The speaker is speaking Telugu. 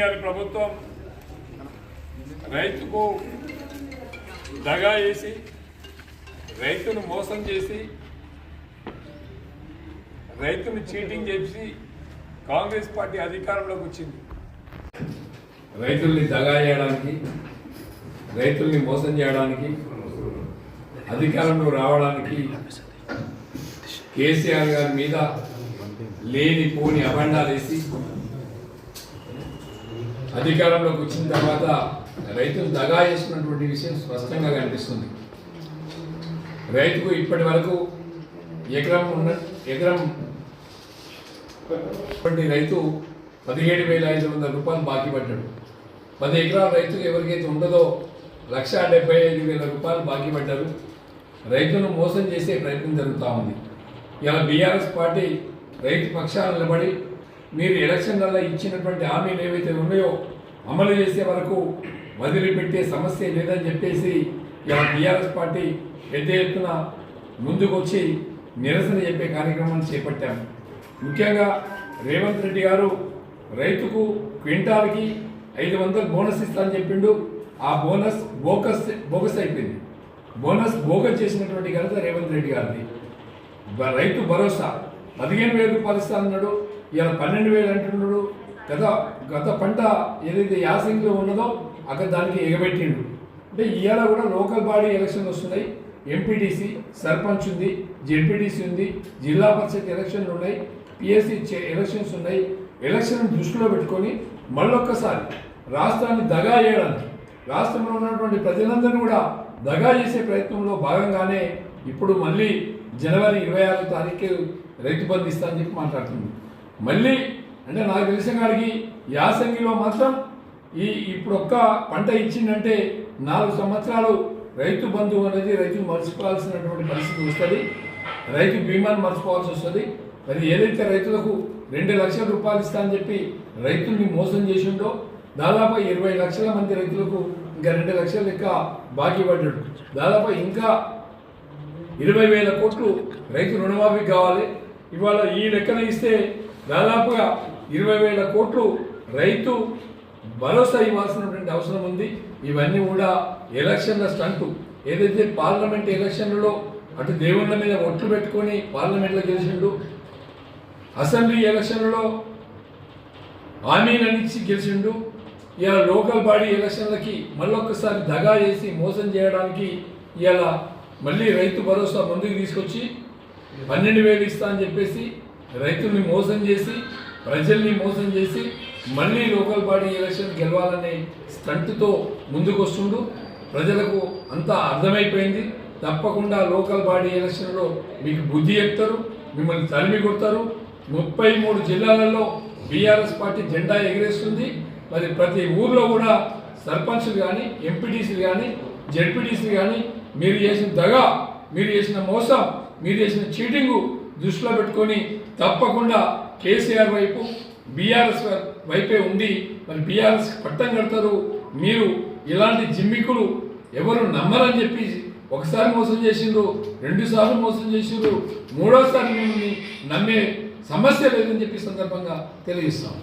ప్రభుత్వం రైతుకు దగా చేసి రైతును మోసం చేసి రైతును చీటింగ్ చేసి కాంగ్రెస్ పార్టీ అధికారంలోకి వచ్చింది. రైతుల్ని దగా చేయడానికి రైతుల్ని మోసం చేయడానికి అధికారంలో రావడానికి కేసీఆర్ గారి మీద లేని పోని అబండాలు వేసి అధికారంలోకి వచ్చిన తర్వాత రైతులు దగా చేస్తున్నటువంటి విషయం స్పష్టంగా కనిపిస్తుంది. రైతుకు ఇప్పటి వరకు ఎకరం ఉన్న ఎకరం ఇప్పటి రైతు పదిహేడు వేల ఐదు వందల రూపాయలు బాకీ పడ్డాడు. పది ఎకరాల రైతులు ఎవరికైతే ఉండదో లక్ష డెబ్బై ఐదు వేల రూపాయలు బాకీ పడ్డారు. రైతులను మోసం చేసే ప్రయత్నం జరుగుతూ ఉంది. ఇలా బీఆర్ఎస్ పార్టీ రైతు పక్షాన నిలబడి మీరు ఎలక్షన్లలో ఇచ్చినటువంటి హామీలు ఏవైతే ఉన్నాయో అమలు చేసే వరకు వదిలిపెట్టే సమస్య లేదని చెప్పేసి ఇలా టీఆర్ఎస్ పార్టీ పెద్ద ఎత్తున ముందుకు వచ్చి నిరసన చెప్పే కార్యక్రమాన్ని చేపట్టాము. ముఖ్యంగా రేవంత్ రెడ్డి గారు రైతుకు క్వింటాల్కి ఐదు వందలు బోనస్ ఇస్తానని చెప్పిండు. ఆ బోనస్ బోకస్ బోగస్ అయిపోయింది. బోనస్ బోగస్ చేసినటువంటి ఘనత రేవంత్ రెడ్డి గారిది. రైతు భరోసా పదిహేను వేలు రూపాయలు ఇస్తానన్నాడు. ఇలా పన్నెండు వేలు అంటున్నాడు. గత గత పంట ఏదైతే యాసంగిలో ఉన్నదో అక్కడ దానికి ఎగబెట్టిండు. అంటే ఇవాళ కూడా లోకల్ బాడీ ఎలక్షన్ వస్తున్నాయి. ఎంపీటీసీ సర్పంచ్ ఉంది జెడ్పీటీసీ ఉంది జిల్లా పరిషత్ ఎలక్షన్లు ఉన్నాయి పిఎస్సి ఎలక్షన్స్ ఉన్నాయి. ఎలక్షన్ దృష్టిలో పెట్టుకొని మళ్ళొక్కసారి రాష్ట్రాన్ని దగా చేయడానికి రాష్ట్రంలో ఉన్నటువంటి ప్రజలందరినీ కూడా దగా చేసే ప్రయత్నంలో భాగంగానే ఇప్పుడు మళ్ళీ జనవరి ఇరవై ఆరో తారీఖు రైతు బంధు ఇస్తా అని చెప్పి మాట్లాడుతుంది మళ్ళీ అంటే నాకు తెలిసిన కాడికి యాసంగిలో మాత్రం ఈ ఇప్పుడు ఒక్క పంట ఇచ్చిందంటే నాలుగు సంవత్సరాలు రైతు బంధువు అనేది రైతులు మర్చిపోవాల్సినటువంటి పరిస్థితి వస్తుంది. రైతు బీమాను మర్చిపోవాల్సి వస్తుంది. మరి ఏదైతే రైతులకు రెండు లక్షల రూపాయలు ఇస్తా అని చెప్పి రైతుల్ని మోసం చేసిండో దాదాపు ఇరవై లక్షల మంది రైతులకు ఇంకా రెండు లక్షల లెక్క బాకీ పడ్డాడు. దాదాపు ఇంకా ఇరవై వేల కోట్లు రైతు రుణమాఫీ కావాలి. ఇవాళ ఈ లెక్కన ఇస్తే దాదాపుగా ఇరవై వేల కోట్లు రైతు భరోసా ఇవ్వాల్సినటువంటి అవసరం ఉంది. ఇవన్నీ కూడా ఎలక్షన్ల స్టంటు. ఏదైతే పార్లమెంట్ ఎలక్షన్లలో అటు దేవుళ్ళ మీద ఒట్లు పెట్టుకొని పార్లమెంట్లో గెలిచిండు అసెంబ్లీ ఎలక్షన్లలో హామీలనిచ్చి గెలిచిండు ఇలా లోకల్ బాడీ ఎలక్షన్లకి మళ్ళొక్కసారి దగా చేసి మోసం చేయడానికి ఇలా మళ్ళీ రైతు భరోసా ముందుకు తీసుకొచ్చి పన్నెండు వేలు ఇస్తా అని చెప్పేసి రైతుల్ని మోసం చేసి ప్రజల్ని మోసం చేసి మళ్ళీ లోకల్ బాడీ ఎలక్షన్ గెలవాలనే స్టంట్తో ముందుకు వస్తుండు ప్రజలకు అంతా అర్థమైపోయింది. తప్పకుండా లోకల్ బాడీ ఎలక్షన్లో మీకు బుద్ధి చెప్తారు మిమ్మల్ని తరిమి కొడతారు. ముప్పై మూడు జిల్లాలలో బీఆర్ఎస్ పార్టీ జెండా ఎగిరేస్తుంది. మరి ప్రతి ఊర్లో కూడా సర్పంచ్లు కానీ ఎంపీటీసీలు కానీ జెడ్పీటీసీలు కానీ మీరు చేసిన దగా మీరు చేసిన మోసం మీరు చేసిన చీటింగు దృష్టిలో పెట్టుకొని తప్పకుండా కేసీఆర్ వైపు బీఆర్ఎస్ వైపే ఉండి మరి బీఆర్ఎస్ పట్టం కడతారు. మీరు ఇలాంటి జిమ్మికులు ఎవరు నమ్మరని చెప్పి ఒకసారి మోసం చేసిండ్రు రెండు సార్లు మోసం చేసిండ్రు. మూడోసారి మిమ్మల్ని నమ్మే సమస్య లేదని చెప్పి సందర్భంగా తెలియజేస్తాం